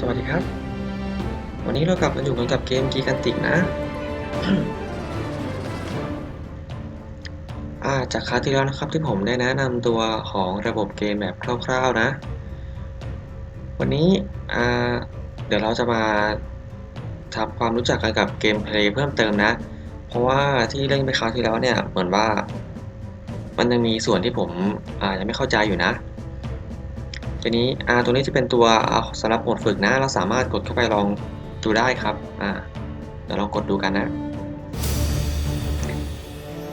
สวัสดีครับ วันนี้เรากลับมาอยู่กันกับเกมกีกันติกนะ อ่าจากคราวที่แล้วนะครับที่ผมได้แนะนำตัวของระบบเกมแบบคร่าวๆนะ วันนี้อ่าเดี๋ยวเราจะมาทำความรู้จักกันกับเกมเพลย์เพิ่มเติมนะ เพราะว่าที่เล่นไปคราวที่แล้วเนี่ยเหมือนว่า มันยังมีส่วนที่ผมอ่ายังไม่เข้าใจอยู่นะ ทีนี้อ่าตัวนี้จะเป็นตัวสำหรับโหมดฝึกนะ เราสามารถกดเข้าไปลองดูได้ครับ อ่า เดี๋ยวลองกดดูกันนะ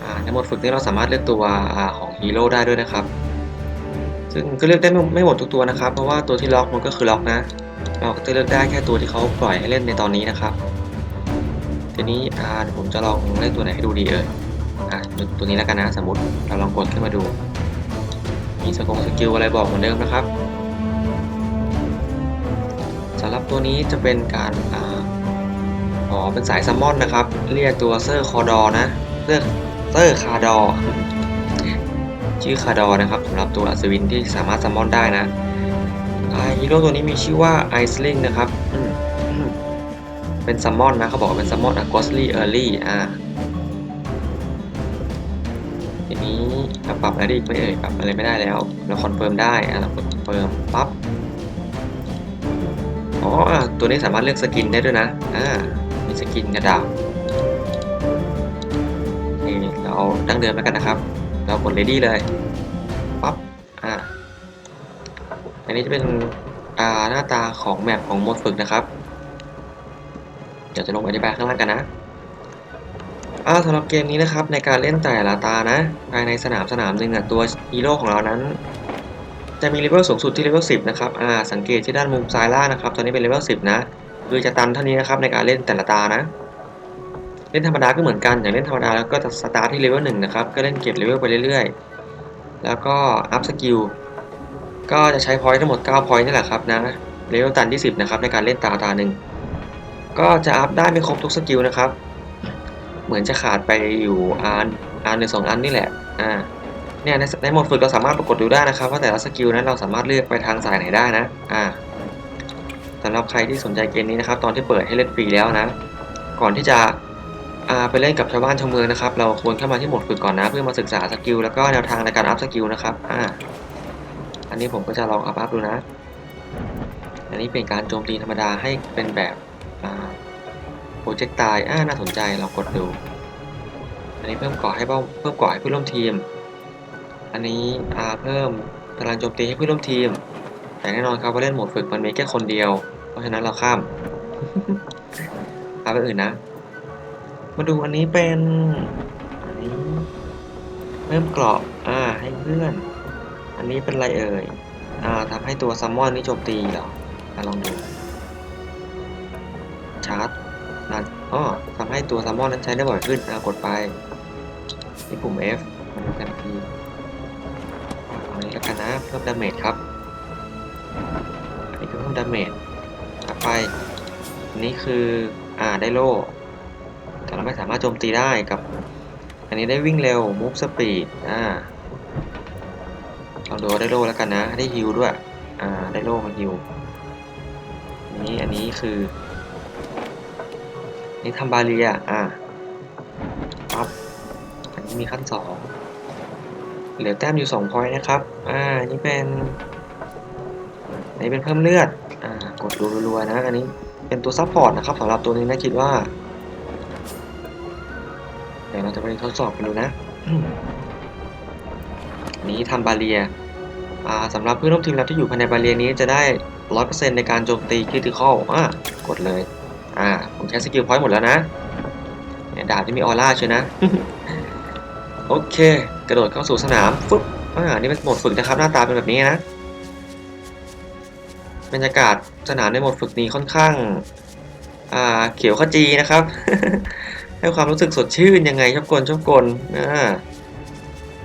อ่า ในโหมดฝึกนี้เราสามารถเลือกตัวอของฮีโร่ได้ด้วยนะครับ ซึ่งก็เลือกได้ไม่ไม่หมดทุกตัวนะครับ เพราะว่าตัวที่ล็อกมันก็คือล็อกนะ เราก็จะเลือกได้แค่ตัวที่เขาปล่อยให้เล่นในตอนนี้นะครับ ทีนี้อ่าเดี๋ยวผมจะลองเล่นตัวไหนให้ดูดีเอ่ย อ่าตัวตัวนี้แล้วกันนะ สมมติ เราลองกดขึ้นมาดูมีสกงสกิลอะไรบอกเหมือนเดิมนะครับ สำหรับตัวนี้จะเป็นการอ๋อเป็นสายซัมมอนนะครับ เรียกตัวเซอร์คอดอนะเลือกเซอร์คาดอชื่อคาดอนะครับสำหรับตัวอัศวินที่สามารถซัมมอนได้นะฮีโร่ตัวนี้มีชื่อว่าไอซ์ลิงนะครับเป็นซัมมอนนะเขาบอกว่าเป็นซัมมอนอะกอสลี่เออร์ลี่อ่าทีนี้เราปรับอะไรได้ไม่เอ่ยปรับอะไรไม่ได้แล้ว เราคอนเฟิร์มได้อะเรากดคอนเฟิร์มปั๊บ อ๋อ ตัวนี้สามารถเลือกสกินได้ด้วยนะ อ่า มีสกินกระดาษนี่เราเอาดั้งเดิมแล้วกันนะครับ เรากด ready เลย ปั๊บ อ่า อันนี้จะเป็น อ่า หน้าตาของแมปของโหมดฝึกนะครับ เดี๋ยวจะลงอธิบายข้างล่างกันนะอ่าสำหรับเกมนี้นะครับในการเล่นแต่ละตานะ ภายในสนามสนามหนึ่งอะตัวฮีโร่ของเรานั้น จะมีเลเวลสูงสุดที่เลเวล10 นะครับ อ่า สังเกตที่ด้านมุมซ้ายล่างนะครับ ตอนนี้เป็นเลเวล10 นะ คือจะตันเท่านี้นะครับในการเล่นแต่ละตานะ เล่นธรรมดาก็เหมือนกัน อย่างเล่นธรรมดาแล้วก็จะสตาร์ทที่เลเวล1นะครับ ก็เล่นเก็บเลเวลไปเรื่อยๆ แล้วก็อัพสกิล ก็จะใช้พอยต์ทั้งหมด9พอยต์นี่แหละครับนะ เลเวลตันที่ 10 นะครับในการเล่นตาตาหนึ่ง ก็จะอัพได้ไม่ครบทุกสกิลนะครับ เหมือนจะขาดไปอยู่อันอันหนึ่งสองอันนี่แหละ อ่า เนี่ยในในโหมดฝึกเราสามารถปรากฏดูได้นะครับว่าแต่ละสกิลนั้นเราสามารถเลือกไปทางสายไหนได้นะอ่าสำหรับใครที่สนใจเกมนี้นะครับ ตอนที่เปิดให้เล่นฟรีแล้วนะ ก่อนที่จะอ่าไปเล่นกับชาวบ้านชาวเมืองนะครับ เราควรเข้ามาที่โหมดฝึกก่อนนะ เพื่อมาศึกษาสกิลแล้วก็แนวทางในการอัพสกิลนะครับอ่าอันนี้ผมก็จะลองอัพอัพดูนะ อันนี้เป็นการโจมตีธรรมดาให้เป็นแบบอ่าโปรเจกต์ตายอ่าน่าสนใจลองกดดู อันนี้เพิ่มกาะให้เพิ่มกาะให้เพื่อนร่วมทีม อันนี้อาเพิ่มพลังโจมตีให้เพื่อนร่วมทีม แต่แน่นอนครับว่าเล่นโหมดฝึกมันมีแค่คนเดียว เพราะฉะนั้นเราข้ามอาไปอื่นนะ มาดูอันนี้เป็น อันนี้เพิ่มเกราะอ่าให้เพื่อน อันนี้เป็นอะไรเอ่ย อ่าทำให้ตัวซัมมอนนี่โจมตีเหรออะลองดู ชาร์จนั่นอ๋อทำให้ตัวซลมมอนนั้นใช้ได้บ่อยขึ้นอะกดไปที่ปุ่ม F มาดูกันที อันนี้แล้วกันนะเพิ่มดาเมจครับ อันนี้เพิ่มดาเมจกลับไปอันนี้คืออ่าได้โล่แต่เราไม่สามารถโจมตีได้กับ อันนี้ได้วิ่งเร็ว move speed อ่าลองดูได้โล่แล้วกันนะ ได้ฮิลด้วย อ่า ได้โล่มาฮิลอันนี้อันนี้คือ นี่ทำบาเรียอะปั๊บอันนี้มีขั้นสอง เหลือแต้มอยู่สองพอยต์นะครับ อ่า นี่เป็นอันนี้เป็นเพิ่มเลือด อ่า กดดูรัวๆนะ อันนี้เป็นตัวซัพพอร์ตนะครับสำหรับตัวนี้นะคิดว่า เดี๋ยวเราจะไปทดสอบกันดูนะ อันนี้ทำบาเรีย อ่าสำหรับเพื่อนร่วมทีมเราที่อยู่ภายในบาเรียนี้จะได้ร้อยเปอร์เซ็นต์ในการโจมตีคริติคอลอ่ากดเลย อ่า ผมใช้สกิลพอยต์หมดแล้วนะ ดาบที่มีออร่าเชียนะ โอเค กระโดดเข้าสู่สนามฟึบอ่านี่เป็นโหมดฝึกนะครับ หน้าตาเป็นแบบนี้นะบรรยากาศสนามในโหมดฝึกนี้ค่อนข้างอ่าเขียวขจีนะครับ ให้ความรู้สึกสดชื่นยังไงชอบกลชอบกลอ่า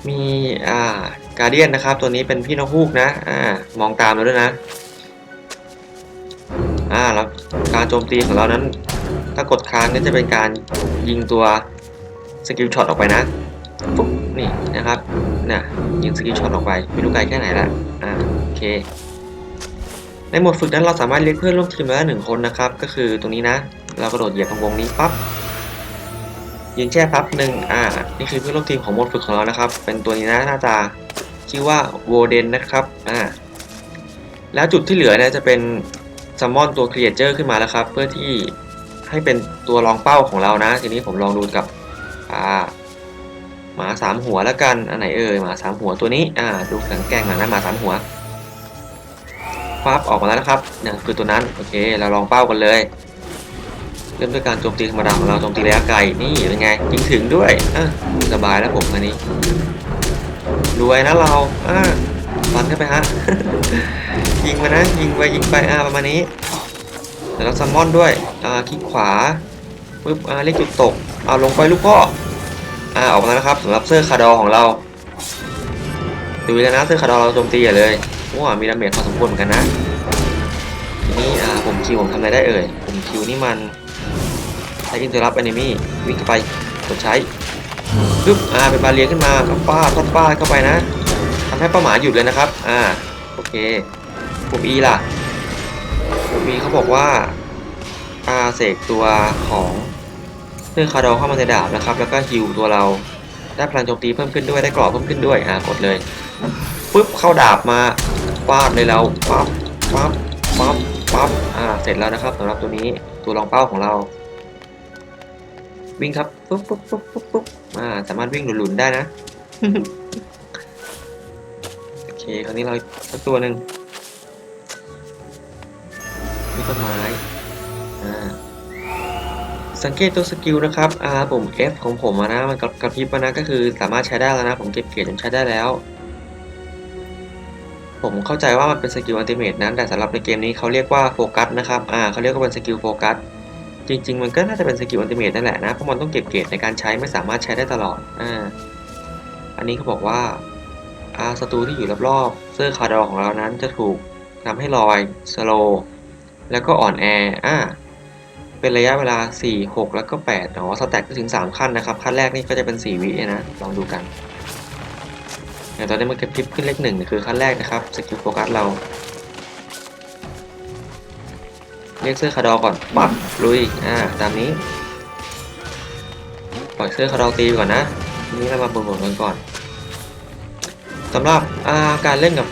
มีอ่าการเดียนนะครับ ตัวนี้เป็นพี่นกฮูกนะอ่ามองตามเราด้วยนะอ่าแล้วการโจมตีของเรานั้น ถ้ากดค้างก็จะเป็นการยิงตัวสกิลช็อตออกไปนะปุ๊บ นี่นะครับเนี่ยยิงสกิลช็อตออกไปไม่รู้ไกลแค่ไหนละอ่าโอเค ในโหมดฝึกนั้นเราสามารถเรียกเพื่อนร่วมทีมมาได้หนึ่งคนนะครับ ก็คือตรงนี้นะ เรากระโดดเหยียบตรงวงนี้ปั๊บยืนแช่พับหนึ่งอ่านี่คือเพื่อนร่วมทีมของโหมดฝึกของเรานะครับ เป็นตัวนี้นะหน้าตาชื่อว่าโวเดนนะครับอ่าแล้วจุดที่เหลือเนี่ยจะเป็นซัมมอนตัวครีเอเจอร์ขึ้นมาแล้วครับ เพื่อที่ให้เป็นตัวรองเป้าของเรานะ ทีนี้ผมลองดูกับอ่า หมาสามหัวแล้วกัน อันไหนเอ่ยหมาสามหัวตัวนี้ อ่า ดูแข็งแกร่งหน่อยนะหมาสามหัวปั๊บออกมาแล้วนะครับนี่คือตัวนั้น โอเค เราลองเป้ากันเลย เริ่มด้วยการโจมตีธรรมดาของเราโจมตีระยะไกล นี่เป็นไงยิงถึงด้วยอะสบายแล้วผมอันนี้ รวยนะเราอ่าฟันเข้าไปฮะ ยิงมานะ ยิงไปยิงไปอ่าประมาณนี้เดี๋ยวเราซัมมอนด้วย อ่าคลิกขวาปึ๊บอ่าเรียกจุดตก เอาลงไปลูกพ่อ อ่าออกมาแล้วนะครับสำหรับเสื้อคาร์ดอของเราดูเลยนะเสื้อคาร์ดอเราโจมตีอย่าเลยว้ามีดาเมจพอสมควรเหมือนกันนะทีนี้อ่าผมคิวผมทำอะไรได้เอ่ยผมคิวนี่มันใช้อินเตอร์รับแอนิมี่วิ่งเข้าไปกดใช้ปึ๊บอ่าเป็นบาเรียขึ้นมาก็ฟาดฟาดฟาเข้าไปนะทำให้เป้าหมายหยุดเลยนะครับอ่าโอเคปุ่ม E ล่ะปุ่ม E เขาบอกว่าอ่าเสกตัวของ เสื้อคาร์ดอเข้ามาในดาบนะครับ แล้วก็ฮิวตัวเราได้พลังโจมตีเพิ่มขึ้นด้วยได้กรอบเพิ่มขึ้นด้วยอ่ากดเลยปึ๊บเข้าดาบมาฟาดเลยเราปั๊บปั๊บปั๊บปั๊บอ่าเสร็จแล้วนะครับสำหรับตัวนี้ตัวรองเป้าของเรา วิ่งครับปุ๊บปุ๊บปุ๊บปุ๊บปุ๊บอ่าสามารถวิ่งหลุนๆได้นะโอเคคราวนี้เราสักตัวหนึ่งนี่ต้นไม้อ่า สังเกตตัวสกิลนะครับอ่าปุ่ม F ของผมนะมันกระกระพริบมานะก็คือสามารถใช้ได้แล้วนะ ผมเก็บเกียรติใช้ได้แล้ว ผมเข้าใจว่ามันเป็นสกิลอัลติเมทนะแต่สำหรับในเกมนี้เขาเรียกว่าโฟกัสนะครับอ่าเขาเรียกว่าเป็นสกิลโฟกัสจริง ๆ มันก็น่าจะเป็นสกิลอัลติเมทนั่นแหละนะเพราะมันต้องเก็บเกรดในการใช้ไม่สามารถใช้ได้ตลอดอ่าอันนี้เขาบอกว่าอ่าศัตรูที่อยู่รอบๆเสื้อคาร์ดอของเรานั้นจะถูกทำให้ลอยสโลแล้วก็อ่อนแออ่า เป็นระยะเวลา 4 6 แล้วก็8อ๋อสแต็กถึง 3 ขั้นนะครับ ขั้นแรกนี่ก็จะเป็น 4 วินะ ลองดูกันอย่างตอนนี้มันกระพริบขึ้นเลขหนึ่งคือขั้นแรกนะครับสกิลโฟกัสเรา เรียกเสื้อคาร์ดอก่อนปับลุย อ่า ตามนี้ ปล่อยเสื้อคาร์ดอตีก่อนนะ ทีนี้เรามาบ่นกันก่อนสำหรับาการเล่นกับ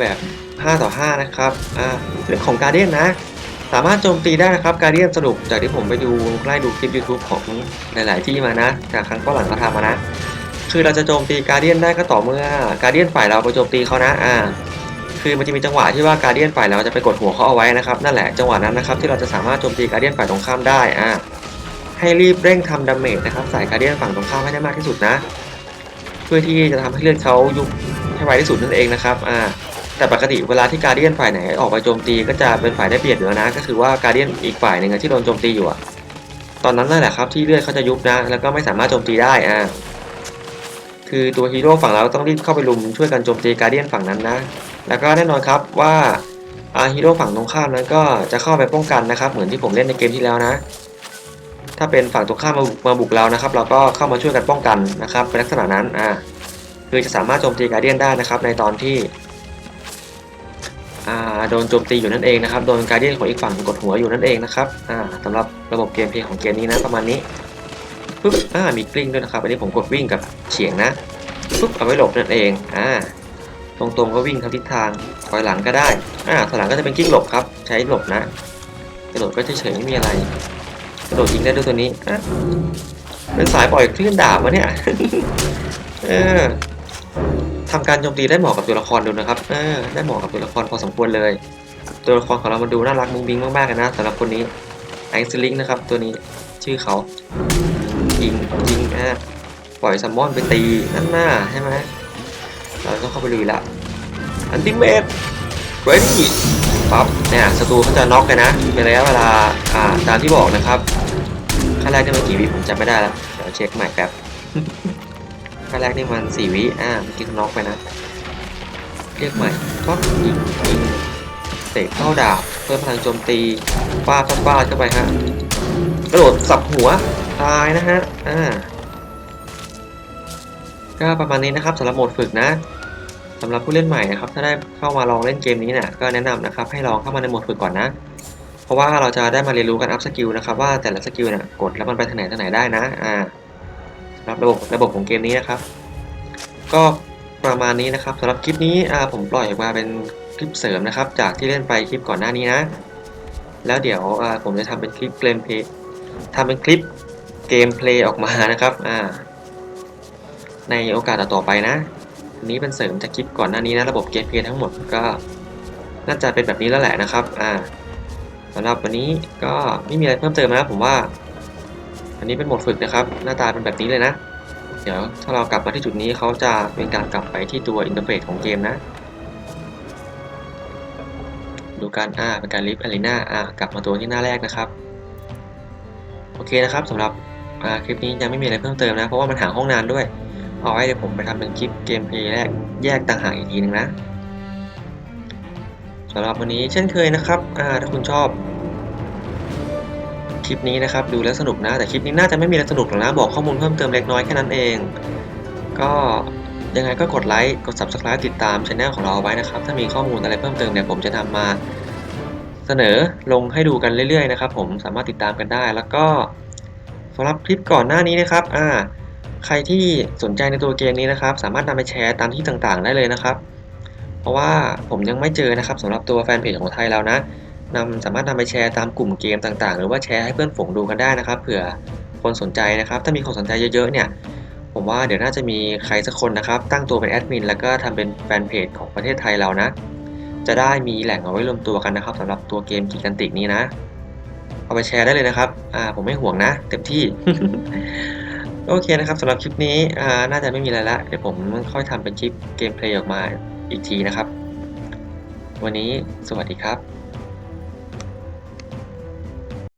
แบบ 5 ต่อ 5 นะครับ อ่าเรื่องของการเดียนนะ สามารถโจมตีได้นะครับการเดียนสรุปจากที่ผมไปดูไล่ดูคลิป YouTube ของหลาย ๆ ที่มานะจากครั้งก่อนหลังเขาทำมานะ คือเราจะโจมตีการเดียนได้ก็ต่อเมื่อการเดียนฝ่ายเราไปโจมตีเขานะอ่าคือมันจะมีจังหวะที่ว่าการเดียนฝ่ายเราจะไปกดหัวเขาเอาไว้นะครับนั่นแหละจังหวะนั้นนะครับที่เราจะสามารถโจมตีการเดียนฝ่ายตรงข้ามได้อ่าให้รีบเร่งทำดาเมจนะครับใส่การเดียนฝั่งตรงข้ามให้ได้มากที่สุดนะ เพื่อที่จะทำให้เลือดเขายุบให้ไวที่สุดนั่นเองนะครับอ่า แต่ปกติเวลาที่การเดียนฝ่ายไหนออกไปโจมตีก็จะเป็นฝ่ายได้เปรียบอยู่แล้วนะ ก็คือว่าการเดียนอีกฝ่ายหนึ่งที่โดนโจมตีอยู่อะตอนนั้นนั่นแหละครับที่เลือดเขาจะยุบนะ แล้วก็ไม่สามารถโจมตีได้อ่าคือตัวฮีโร่ฝั่งเราต้องรีบเข้าไปลุมช่วยกันโจมตีการเดียนฝั่งนั้นนะ แล้วก็แน่นอนครับว่าอาฮีโร่ฝั่งตรงข้ามนั้นก็จะเข้าไปป้องกันนะครับ เหมือนที่ผมเล่นในเกมที่แล้วนะ ถ้าเป็นฝั่งตรงข้ามมาบุกมาบุกเรานะครับ เราก็เข้ามาช่วยกันป้องกันนะครับเป็นลักษณะนั้นอ่าคือจะสามารถโจมตีการเดียนได้นะครับ ในตอนที่ โดนโจมตีอยู่นั่นเองนะครับ โดนการเดียนของอีกฝั่งกดหัวอยู่นั่นเองนะครับอ่าสำหรับระบบเกมเพลย์ของเกมนี้นะประมาณนี้ปุ๊บอ่ามีกลิ้งด้วยนะครับอันนี้ผมกดวิ่งกับเฉียงนะปุ๊บเอาไว้หลบนั่นเองอ่าตรงๆก็วิ่งทางทิศทางถอยหลังก็ได้อ่าถอยหลังก็จะเป็นกิ้งหลบครับ ใช้หลบนะกระโดดก็เฉยๆไม่มีอะไรกระโดดยิงได้ด้วยตัวนี้อะเป็นสายปล่อยคลื่นดาบวะเนี่ยเออ ทำการโจมตีได้เหมาะกับตัวละครดูนะครับเออได้เหมาะกับตัวละครพอสมควรเลย ตัวละครของเรามันดูน่ารักมุ้งมิ้งมากๆเลยนะสำหรับคนนี้ไอซ์ลิงนะครับ ตัวนี้ชื่อเขายิงยิงอะปล่อยซัมมอนไปตีนั่นหน้าใช่ไหมเราต้องเข้าไปลุยละอันติเมตเรดี้ปั๊บเนี่ยศัตรูเขาจะน็อกกันนะเป็นระยะเวลาอ่าตามที่บอกนะครับขั้นแรกนี่มันกี่วิผมจำไม่ได้แล้วเดี๋ยวเช็คใหม่แป๊บ ขั้นแรกนี่มันสี่วิอ่าเมื่อกี้เขาน็อกไปนะ เรียกใหม่ปั๊บยิงยิงเตะเข้าดาบเพิ่มพลังโจมตีฟาดฟาดฟาดเข้าไปฮะกระโดดสับหัวตายนะฮะอ่าก็ประมาณนี้นะครับสำหรับโหมดฝึกนะสำหรับผู้เล่นใหม่นะครับ ถ้าได้เข้ามาลองเล่นเกมนี้เนี่ยก็แนะนำนะครับ ให้ลองเข้ามาในโหมดฝึกก่อนนะ เพราะว่าเราจะได้มาเรียนรู้กันอัพสกิลนะครับว่าแต่ละสกิลเนี่ยกดแล้วมันไปทางไหนทางไหนได้นะอ่า สำหรับระบบระบบของเกมนี้นะครับ ก็ประมาณนี้นะครับสำหรับคลิปนี้ผมปล่อยมาเป็นคลิปเสริมนะครับ จากที่เล่นไปคลิปก่อนหน้านี้นะ แล้วเดี๋ยวผมจะทำเป็นคลิปเกมเพลย์ทำเป็นคลิปเกมเพลย์ออกมานะครับในโอกาสต่อไปนะอันนี้เป็นเสริมจากคลิปก่อนหน้านี้นะระบบเกมเพลย์ทั้งหมดก็น่าจะเป็นแบบนี้แล้วแหละนะครับอ่าสำหรับวันนี้ก็ไม่มีอะไรเพิ่มเติมนะผมว่า อันนี้เป็นโหมดฝึกนะครับ หน้าตาเป็นแบบนี้เลยนะ เดี๋ยวถ้าเรากลับมาที่จุดนี้เขาจะเป็นการกลับไปที่ตัวอินเทอร์เฟซของเกมนะ ดูการอ่าเป็นการลิฟต์อารีนาอ่ากลับมาตัวที่หน้าแรกนะครับ โอเคนะครับสำหรับอาคลิปนี้ยังไม่มีอะไรเพิ่มเติมนะ เพราะว่ามันหาห้องนานด้วย เอาไว้เดี๋ยวผมไปทำเป็นคลิปเกมเพลย์แรกแยกต่างหากอีกทีนึงนะสำหรับวันนี้เช่นเคยนะครับอาถ้าคุณชอบ คลิปนี้นะครับ ดูแล้วสนุกนะ แต่คลิปนี้น่าจะไม่มีอะไรสนุกหรอกนะ บอกข้อมูลเพิ่มเติมเล็กน้อยแค่นั้นเอง ก็ยังไงก็กดไลค์ กด Subscribe ติดตามช anel ของเราเอาไว้นะครับ ถ้ามีข้อมูลอะไรเพิ่มเติมเนี่ยผมจะนำมาเสนอลงให้ดูกันเรื่อยๆนะครับผมสามารถติดตามกันได้ แล้วก็สำหรับคลิปก่อนหน้านี้นะครับอ่าใครที่สนใจในตัวเกมนี้นะครับ สามารถนำไปแชร์ตามที่ต่างๆ ได้เลยนะครับ เพราะว่าผมยังไม่เจอนะครับสำหรับตัวแฟนเพจของไทยเรานะ นำสามารถนำไปแชร์ตามกลุ่มเกมต่างๆ หรือว่าแชร์ให้เพื่อนฝูงดูกันได้นะครับเผื่อคนสนใจนะครับ ถ้ามีคนสนใจเยอะๆเนี่ยผมว่าเดี๋ยวน่าจะมีใครสักคนนะครับ ตั้งตัวเป็นแอดมินแล้วก็ทำเป็นแฟนเพจของประเทศไทยเรานะ จะได้มีแหล่งเอาไว้รวมตัวกันนะครับสำหรับตัวเกมกิกันติกนี้นะ เอาไปแชร์ได้เลยนะครับ อ่า ผมไม่ห่วงนะ เต็มที่ โอเคนะครับสำหรับคลิปนี้ อ่า น่าจะไม่มีอะไรละ เดี๋ยวผมค่อยทำเป็นคลิปเกมเพลย์ออกมาอีกทีนะครับ วันนี้สวัสดีครับ